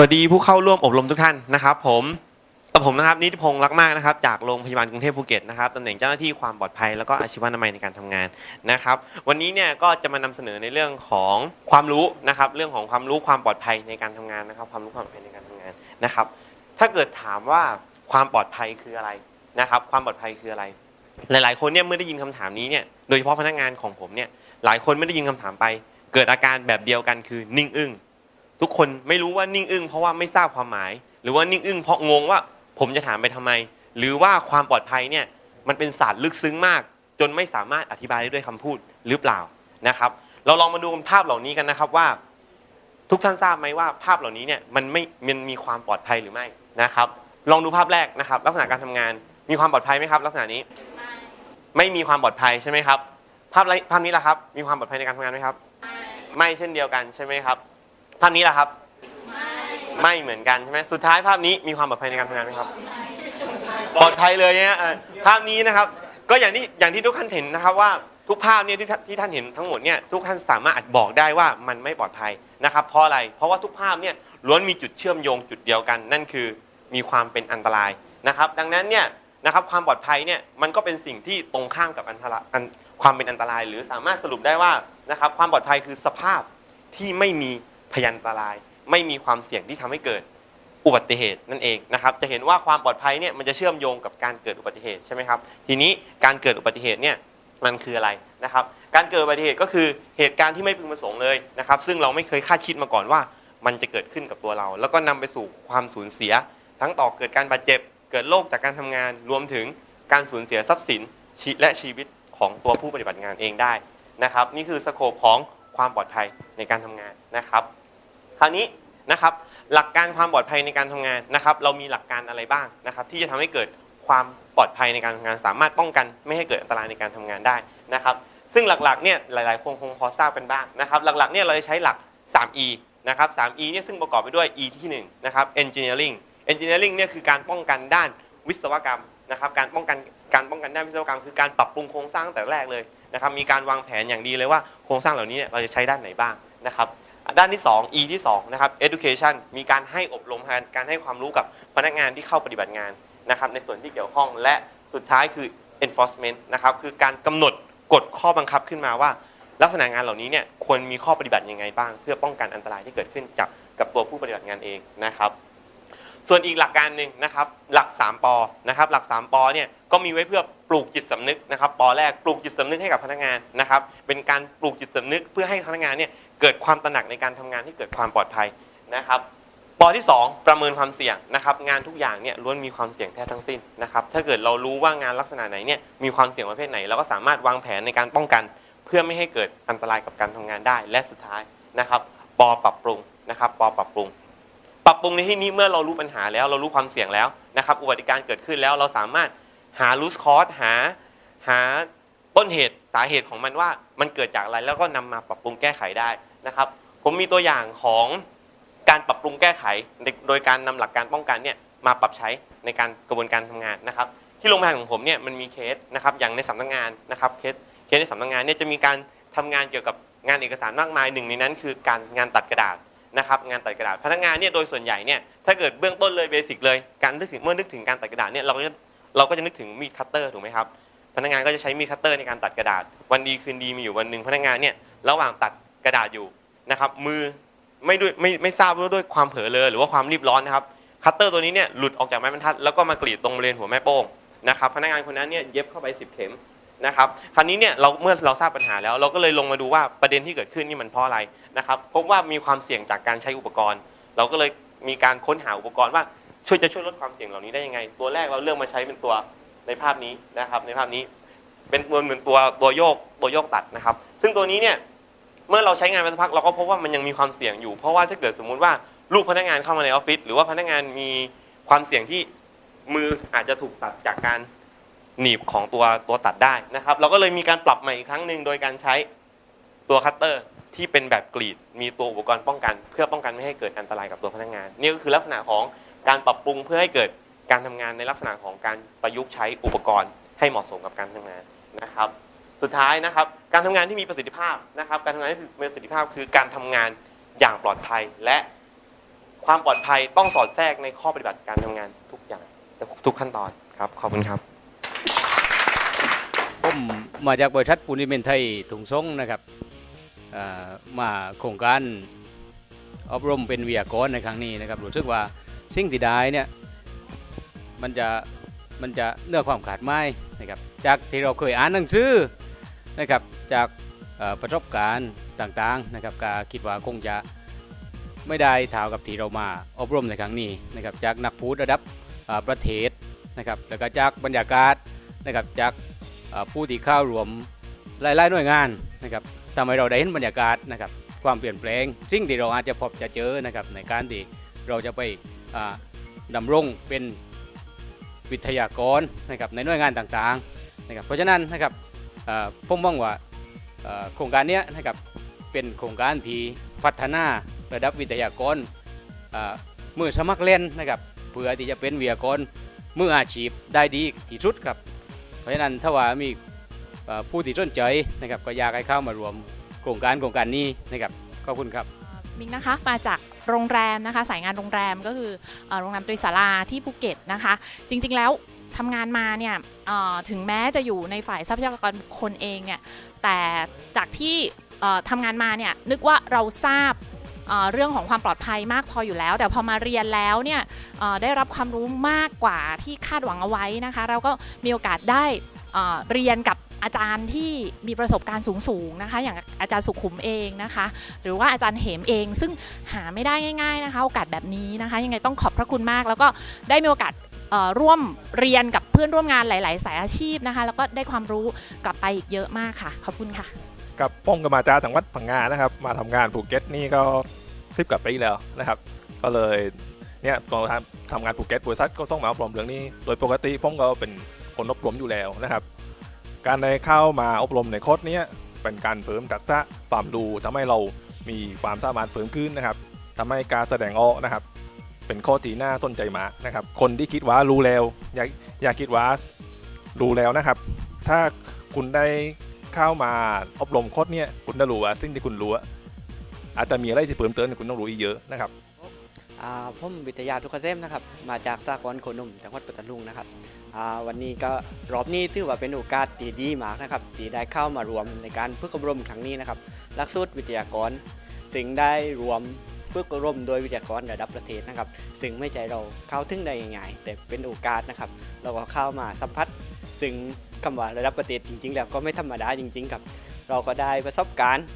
วัสดีผู้เข้าร่วมอบรมทุกท่านนะครับ ผมกับผมนะครับนิติพงศ์รักมากนะครับจากโรงพยาบาลกรุงเทพภูเก็ตนะครับตำแหน่งเจ้าหน้าที่ความปลอดภัยแล้วก็อาชีวนามัยในการทำงานนะครับ วันนี้เนี่ยก็จะมานำเสนอในเรื่องของความรู้นะครับ เรื่องของความรู้ความปลอดภัยในการทำงานนะครับ ความรู้ความปลอดภัยในการทำงานนะครับ ถ้าเกิดถามว่าความปลอดภัยคืออะไรนะครับ ความปลอดภัยคืออะไร หลาย ๆ คนเนี่ยเมื่อได้ยินคำถามนี้เนี่ยโดยเฉพาะพนักงานของผมเนี่ยหลายคนไม่ได้ยินคำถามไป เกิดอาการแบบเดียวกันคือนิ่งอึ้ง ทุกคนไม่รู้ว่านิ่งอึ้งเพราะว่าไม่ทราบความหมาย หรือว่านิ่งอึ้งเพราะงงว่าผมจะถามไปทำไม หรือว่าความปลอดภัยเนี่ยมันเป็นศาสตร์ลึกซึ้งมาก จนไม่สามารถอธิบายได้ด้วยคำพูดหรือเปล่านะครับ เราลองมาดูภาพเหล่านี้กันนะครับว่า ทุกท่านทราบไหมว่าภาพเหล่านี้เนี่ยมันไม่มันมีความปลอดภัยหรือไม่นะครับ ลองดูภาพแรกนะครับ ลักษณะการทำงานมีความปลอดภัยไหมครับ ลักษณะนี้ไม่มีความปลอดภัยใช่ไหมครับ ภาพไรภาพนี้ล่ะครับ มีความปลอดภัยในการทำงานไหมครับ ไม่เช่นเดียวกันใช่ไหมครับ ภาพนี้ล่ะครับ ไม่เหมือนกันใช่ไหมสุดท้ายภาพนี้มีความปลอดภัยในการทำงานไหมครับ ปลอดภัยเลยเนี่ยภาพนี้นะครับ ก็อย่างที่อย่างที่ทุกท่านเห็นนะครับว่าทุกภาพเนี่ยที่ที่ท่านเห็นทั้งหมดเนี่ยทุกท่านสามารถบอกได้ว่ามันไม่ปลอดภัยนะครับ เพราะอะไรเพราะว่าทุกภาพเนี่ยล้วนมีจุดเชื่อมโยงจุดเดียวกัน นั่นคือมีความเป็นอันตรายนะครับ ดังนั้นเนี่ยนะครับความปลอดภัยเนี่ยมันก็เป็นสิ่งที่ตรงข้ามกับอันตรายความเป็นอันตราย หรือสามารถสรุปได้ว่านะครับความปลอดภัยคือสภาพที่ไม่มี พยันตราย ไม่มีความเสี่ยงที่ทำให้เกิดอุบัติเหตุนั่นเองนะครับ จะเห็นว่าความปลอดภัยเนี่ยมันจะเชื่อมโยงกับการเกิดอุบัติเหตุใช่ไหมครับ ทีนี้การเกิดอุบัติเหตุเนี่ยมันคืออะไรนะครับ การเกิดอุบัติเหตุก็คือเหตุการณ์ที่ไม่พึงประสงค์เลยนะครับ ซึ่งเราไม่เคยคาดคิดมาก่อนว่า มันจะเกิดขึ้นกับตัวเรา แล้วก็นำไปสู่ความสูญเสีย ทั้งต่อเกิดการบาดเจ็บ เกิดโรคจากการทำงาน รวมถึงการสูญเสียทรัพย์สินและชีวิตของตัวผู้ปฏิบัติงานเองได้นะครับ นี่คือสโคปของความปลอดภัยในการทำงานนะครับ คราวนี้นะครับหลักการความปลอดภัยในการทำงานนะครับ เรามีหลักการอะไรบ้างนะครับ ที่จะทำให้เกิดความปลอดภัยในการทำงาน สามารถป้องกันไม่ให้เกิดอันตรายในการทำงานได้นะครับ ซึ่งหลักๆเนี่ยหลายๆคนคงพอทราบกันบ้างนะครับ หลักๆเนี่ยเราจะใช้หลัก 3E นะครับ 3E เนี่ยซึ่งประกอบไปด้วย E ที่1นะครับ Engineering Engineering เนี่ยคือการป้องกันด้านวิศวกรรมนะครับการป้องกันการป้องกันด้านวิศวกรรม คือการปรับปรุงโครงสร้างตั้งแต่แรกเลยนะครับมีการวางแผนอย่างดีเลยว่าโครงสร้างเหล่านี้เนี่ยเราจะใช้ด้านไหนบ้างนะครับ ด้านที่ 2 E ที่2นะครับ education มีการให้อบรมการการให้ความรู้กับพนักงานที่เข้าปฏิบัติงานนะครับในส่วนที่เกี่ยวข้องและสุดท้ายคือ enforcement นะครับคือการกำหนดกฎข้อบังคับขึ้นมาว่า ลักษณะงานเหล่านี้เนี่ยควรมีข้อปฏิบัติยังไงบ้าง เพื่อป้องกันอันตรายที่เกิดขึ้นจากกับตัวผู้ปฏิบัติงานเองนะครับ ส่วนอีกหลักการหนึ่งนะครับหลัก3ปอนะครับหลัก3ปอเนี่ยก็มีไว้เพื่อปลูกจิตสำนึกนะครับปอแรกปลูกจิตสำนึกให้กับพนักงานนะครับเป็นการปลูกจิตสำนึกเพื่อให้พนักงานเนี่ยเกิดความตระหนักในการทำงานที่เกิดความปลอดภัยนะครับปอที่ 2 ประเมินความเสี่ยงนะครับงานทุกอย่างเนี่ยล้วนมีความเสี่ยงแท้ทั้งสิ้นนะครับถ้าเกิดเรารู้ว่างานลักษณะไหนเนี่ยมีความเสี่ยงประเภทไหนเราก็สามารถวางแผนในการป้องกัน เพื่อไม่ให้เกิดอันตรายกับการทำงานได้ และสุดท้ายนะครับปอปรับปรุงนะครับปอปรับปรุง รับปรุงในที่นี้เมื่อเรารู้ปัญหาแล้ว เรารู้ความเสี่ยงแล้วนะครับ อุบัติการณ์เกิดขึ้นแล้วเราสามารถหา root cause หาหาต้นเหตุสาเหตุของมันว่ามันเกิดจากอะไรแล้วก็นำมาปรับปรุงแก้ไขได้นะครับ ผมมีตัวอย่างของการปรับปรุงแก้ไข โดยการนำหลักการป้องกันเนี่ยมาปรับใช้ในการกระบวนการทำงานนะครับ ที่โรงพยาบาลของผมเนี่ยมันมีเคสนะครับอย่างในสำนักงานนะครับเคสเคสในสำนักงานเนี่ยจะมีการทำงานเกี่ยวกับงานเอกสารมากมายหนึ่งในนั้น คือการงานตัดกระดาษ นะครับงานตัดกระดาษพนักงานเนี่ยโดยส่วนใหญ่เนี่ยถ้าเกิดเบื้องต้นเลยเบสิกเลยการนึกถึงเมื่อนึกถึงการตัดกระดาษเนี่ยเราก็จะเราก็จะนึกถึงมีดคัตเตอร์ถูกไหมครับพนักงานก็จะใช้มีดคัตเตอร์ในการตัดกระดาษ วันดีคืนดีมีอยู่วันหนึ่งพนักงานเนี่ยระหว่างตัดกระดาษอยู่นะครับมือไม่ด้วยไม่ไม่ทราบว่าด้วยความเผลอเลยหรือว่าความรีบร้อนนะครับคัตเตอร์ตัวนี้เนี่ยหลุดออกจากไม้บรรทัดแล้วก็มากรีดตรงบริเวณหัวแม่โป้งนะครับพนักงานคนนั้นเนี่ยเย็บเข้าไป 10 เข็มนะครับคราวนี้เนี่ยเราเมื่อเราทราบปัญหาแล้ว เราก็เลยลงมาดูว่าประเด็นที่เกิดขึ้นนี่มันเพราะอะไร นะครับพบว่ามีความเสี่ยงจากการใช้อุปกรณ์ เราก็เลยมีการค้นหาอุปกรณ์ว่าช่วยจะช่วยลดความเสี่ยงเหล่านี้ได้ยังไง ตัวแรกเราเลือกมาใช้เป็นตัวในภาพนี้นะครับในภาพนี้เป็นเหมือนเหมือนตัวตัวโยกตัวโยกตัดนะครับ ซึ่งตัวนี้เนี่ยเมื่อเราใช้งานไปสักพักเราก็พบว่ามันยังมีความเสี่ยงอยู่ เพราะว่าถ้าเกิดสมมุติว่าลูกพนักงานเข้ามาในออฟฟิศหรือว่าพนักงานมีความเสี่ยงที่มืออาจจะถูกตัดจากการหนีบของตัวตัวตัดได้นะครับ เราก็เลยมีการปรับใหม่อีกครั้งหนึ่งโดยการใช้ตัวคัตเตอร์ ที่เป็นแบบกรีดมีตัวอุปกรณ์ป้องกัน เพื่อป้องกันไม่ให้เกิดอันตรายกับตัวพนักงาน นี่ก็คือลักษณะของการปรับปรุงเพื่อให้เกิดการทำงานในลักษณะของการประยุกต์ใช้อุปกรณ์ให้เหมาะสมกับการทำงานนะครับ สุดท้ายนะครับ การทำงานที่มีประสิทธิภาพนะครับ การทำงานที่มีประสิทธิภาพคือการทำงานอย่างปลอดภัยและความปลอดภัยต้องสอดแทรกในข้อปฏิบัติการทำงานทุกอย่างทุกขั้นตอนครับขอบคุณครับผมมาจากบริษัทปูนซีเมนต์ไทยถุงซงนะครับ มาโครงการอบรมเป็นวิทยากรในครั้งนี้นะครับรู้สึกว่าสิ่งที่ได้เนี่ยมันจะมันจะเนื้อความขาดไม้นะครับจากที่เราเคยอ่านหนังสือนะครับจากประสบการณ์ต่างๆนะครับก็คิดว่าคงจะไม่ได้เท่ากับที่เรามาอบรมในครั้งนี้นะครับจากนักพูดระดับประเทศนะครับแล้วก็จากบรรยากาศนะครับจากผู้ที่เข้ารวมหลายๆหน่วยงานนะครับ ทำให้เราได้เห็นบรรยากาศนะครับความเปลี่ยนแปลงสิ่งที่เราอาจจะพบจะเจอนะครับในการที่เราจะไปอ่าดำรงเป็นวิทยากรนะครับในหน่วยงานต่างๆนะครับเพราะฉะนั้นนะครับผมมองว่าเอ่อโครงการนี้นะครับเป็นโครงการที่พัฒนาระดับวิทยากรเมือสมัครเล่นนะครับเพื่อที่จะเป็นวิทยากรมืออาชีพได้ดีที่สุดครับเพราะฉะนั้นถ้าว่ามี ผู้ที่สนใจนะครับก็อยากให้เข้ามารวมโครงการโครงการนี้นะครับขอบคุณครับมิกนะคะมาจากโรงแรมนะคะสายงานโรงแรมก็คือโรงแรมตรีสาราที่ภูเก็ตนะคะ จริงๆแล้วทำงานมาเนี่ยถึงแม้จะอยู่ในฝ่ายทรัพยากรบุคคลเองเนี่ยแต่จากที่ทำงานมาเนี่ยนึกว่าเราทราบเรื่องของความปลอดภัยมากพออยู่แล้ว แต่พอมาเรียนแล้วเนี่ยได้รับความรู้มากกว่าที่คาดหวังเอาไว้นะคะ เราก็มีโอกาสได้เรียนกับ อาจารย์ที่มีประสบการณ์สูงๆนะคะ อย่างอาจารย์สุขุมเองนะคะ หรือว่าอาจารย์เหมเอง ซึ่งหาไม่ได้ง่าย ๆนะคะ โอกาสแบบนี้นะคะ ยังไงต้องขอบพระคุณมาก แล้วก็ได้มีโอกาสร่วมเรียนกับเพื่อนร่วมงานหลาย ๆ สายอาชีพนะคะ แล้วก็ได้ความรู้กลับไปอีกเยอะมากค่ะ ขอบคุณค่ะ กับป้องก็มาจาจังหวัดพังงานะครับ มาทำงานภูเก็ตนี่ก็สิบกว่าปีแล้วนะครับ ก็เลยเนี่ยตอนทำทำงานภูเก็ตบริษัทก็ส่งมาอบรมเรื่องนี้ โดยปกติผมก็เป็นคนอบรมอยู่แล้วนะครับ การได้เข้ามาอบรมในโค้ดนี้เป็นการเพิ่มทักษะความรู้ทำให้เรามีความสามารถเพิ่มขึ้นนะครับทำให้การแสดงออกนะครับ เป็นข้อที่น่าสนใจมากนะครับ คนที่คิดว่ารู้แล้ว อย่าอย่าคิดว่ารู้แล้วนะครับ ถ้าคุณได้เข้ามาอบรมโค้ดเนี้ยคุณจะรู้ว่าสิ่งที่คุณรู้อาจจะมีอะไรที่เพิ่มเติมที่คุณต้องรู้อีกเยอะนะครับ ผมวิทยาทุกเกษมนะครับ มาจากสากลโคนุ่มจังหวัดปัตตานีนะครับอ่าวันนี้ก็รอบนี้ถือว่าเป็นโอกาสที่ดีมากนะครับที่ได้เข้ามารวมในการฝึกอบรมครั้งนี้นะครับหลักสูตรวิทยากรซึ่งได้รวมฝึกอบรมโดยวิทยากรระดับประเทศนะครับ ซึ่งไม่ใจเราเข้าถึงได้ง่ายๆแต่เป็นโอกาสนะครับ เราก็เข้ามาสัมผัสซึ่งคำว่าระดับประเทศจริง ๆ แล้วก็ไม่ธรรมดาจริง ๆ ครับ เราก็ได้ประสบการณ์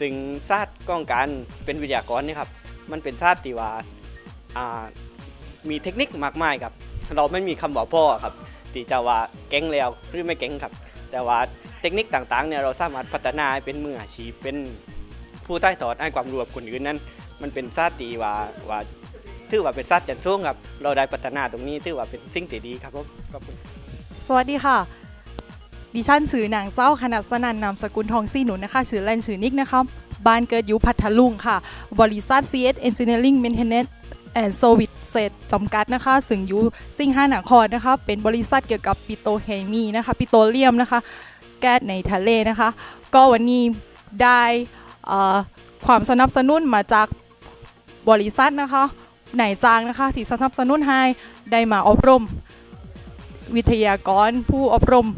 ซึ่งศาสตร์ก้องการเป็นวิทยากรนี่ครับมันเป็นศาสตร์ที่ว่า มีเทคนิคมากมายครับ เราไม่มีคำบอกพ่อครับที่จะว่าเก่งแล้วหรือไม่เก่งครับ แต่ว่าเทคนิคต่างๆเนี่ยเราสามารถพัฒนาเป็นมืออาชีพเป็นผู้ใต้ถอดให้ความรู้กับคนอื่นนั้น มันเป็นศาตีว่าว่าถือว่าเป็นศาจันทร์สูงครับ เราได้พัฒนาตรงนี้ถือว่าเป็นสิ่งที่ดีครับผมขอบคุณสวัสดีค่ะดิฉันชื่อนางเจ้าขนาดสนันนามสกุลทองซี่หนุนนะคะชื่อเล่นชื่อนิกนะคะบ้านเกิดอยู่พัทลุงค่ะ บริษัท CS Engineering Maintenance and Service เศษจำกัดนะคะซึ่งอยู่ซิงห้านครนะคะ เป็นบริษัทเกี่ยวกับปิโตรเคมีนะคะปิโตรเลียมนะคะ แก๊สในทะเลนะคะ ก็วันนี้ได้ความสนับสนุนมาจากบริษัทนะคะนายจ้างนะคะที่สนับสนุนให้ได้มาอบรม วิทยากรผู้อบรม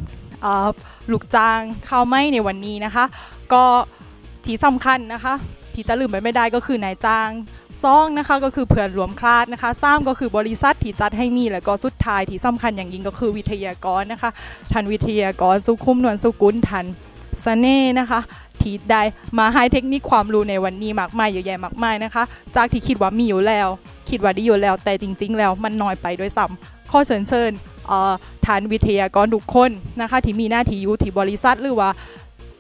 ลูกจ้างเข้าไม่ในวันนี้นะคะ ก็ที่สำคัญนะคะ ที่จะลืมไปไม่ได้ก็คือนายจ้าง ซ่องนะคะก็คือเพื่อนรวมคลาดนะคะซ้ำก็คือบริษัทที่จัดให้มีแล้วก็สุดท้ายที่สำคัญอย่างยิ่งก็คือวิทยากรนะคะทันวิทยากรสุขุมนวลสุกุลทันเสน่ห์นะคะที่ได้มาให้เทคนิคความรู้ในวันนี้มากมายเยอะแยะมากมายนะคะ จากที่คิดว่ามีอยู่แล้ว คิดว่าดีอยู่แล้วแต่จริง ๆ แล้วมันน้อยไปด้วยซ้ำข้อเชิญเชิญเอ่อฐานวิทยากรทุกคนนะคะที่มีหน้าที่อยู่ที่บริษัทหรือว่า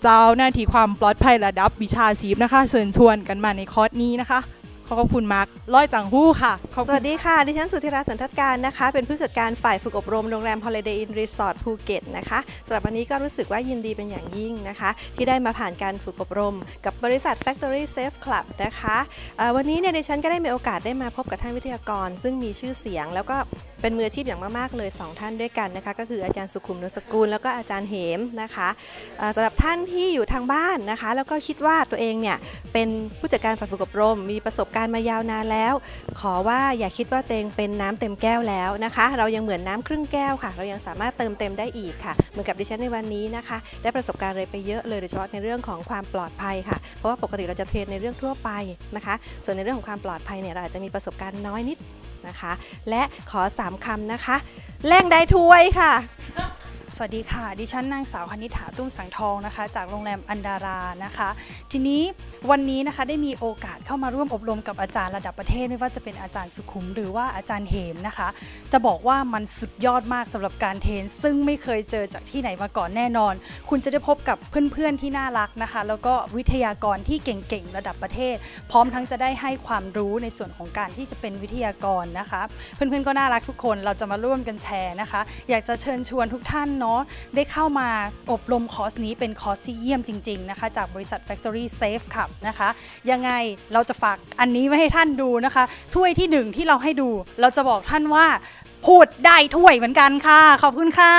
เจ้าหน้าที่ความปลอดภัยระดับวิชาชีพนะคะ เชิญชวนกันมาในคอร์สนี้นะคะ ขอขอบคุณมาร์คร้อยจังหู้ค่ะขอบสคุณ วัสดีค่ะ ดิฉันสุธิราสันทัดการนะคะ เป็นผู้จัดการฝ่ายฝึกอบรมโรงแรม Holiday Inn Resort ภูเก็ตนะคะสำหรับวันนี้ก็รู้สึกว่ายินดีเป็นอย่างยิ่งนะคะ ที่ได้มาผ่านการฝึกอบรม กับบริษัท Factory Safe Club นะคะเอ่อวันนี้เนี่ยดิฉันก็ได้มีโอกาสได้มาพบกับท่านวิทยากร ซึ่งมีชื่อเสียงแล้วก็เป็นมืออาชีพอย่างมากๆเลยสองท่านด้วยกันนะคะ ก็คืออาจารย์สุขุมนุสกุลแล้วก็อาจารย์เหมนะคะสำหรับท่านที่อยู่ทางบ้านนะคะ แล้วก็คิดว่าตัวเองเนี่ยเป็นผู้จัดการฝ่ายฝึกอบรม มีประสบการณ์มายาวนานแล้ว ขอว่าอย่าคิดว่าตัวเองเป็นน้ำเต็มแก้วแล้วนะคะ เรายังเหมือนน้ำครึ่งแก้วค่ะ เรายังสามารถเติมเต็มได้อีกค่ะ เหมือนกับดิฉันในวันนี้นะคะ ได้ประสบการณ์อะไรไปเยอะเลยโดยเฉพาะในเรื่องของความปลอดภัยค่ะ เพราะว่าปกติเราจะเทรนในเรื่องทั่วไปนะคะ ส่วนในเรื่องของความปลอดภัยเนี่ยเราอาจจะมีประสบการณ์น้อยนิดนะคะ และขอสามคำนะคะ แรงได้ถ้วยค่ะ สวัสดีค่ะ ดิฉันนางสาวคณิษฐาตุ้มสังทองนะคะ จากโรงแรมอันดารานะคะ ทีนี้วันนี้นะคะได้มีโอกาสเข้ามาร่วมอบรมกับอาจารย์ระดับประเทศ ไม่ว่าจะเป็นอาจารย์สุขุม หรือว่าอาจารย์เหมนะคะ จะบอกว่ามันสุดยอดมากสำหรับการเทรนซึ่งไม่เคยเจอจากที่ไหนมาก่อนแน่นอน คุณจะได้พบกับเพื่อนๆที่น่ารักนะคะ แล้วก็วิทยากรที่เก่งๆระดับประเทศ พร้อมทั้งจะได้ให้ความรู้ในส่วนของการที่จะเป็นวิทยากรนะคะ เพื่อนๆก็น่ารักทุกคนเราจะมาร่วมกันแชร์นะคะ อยากจะเชิญชวนทุกท่านเาะได้เข้ามาอบรมคอร์สนี้เป็นคอร์สที่เยี่ยมจริง ๆ นะคะ จากบริษัท Factory Safe ครับนะคะ ยังไงเราจะฝากอันนี้ไว้ให้ท่านดูนะคะ ถ้วยที่หนึ่งที่เราให้ดู เราจะบอกท่านว่า พูดได้ถ้วยเหมือนกันค่ะ ขอบคุณค่ะ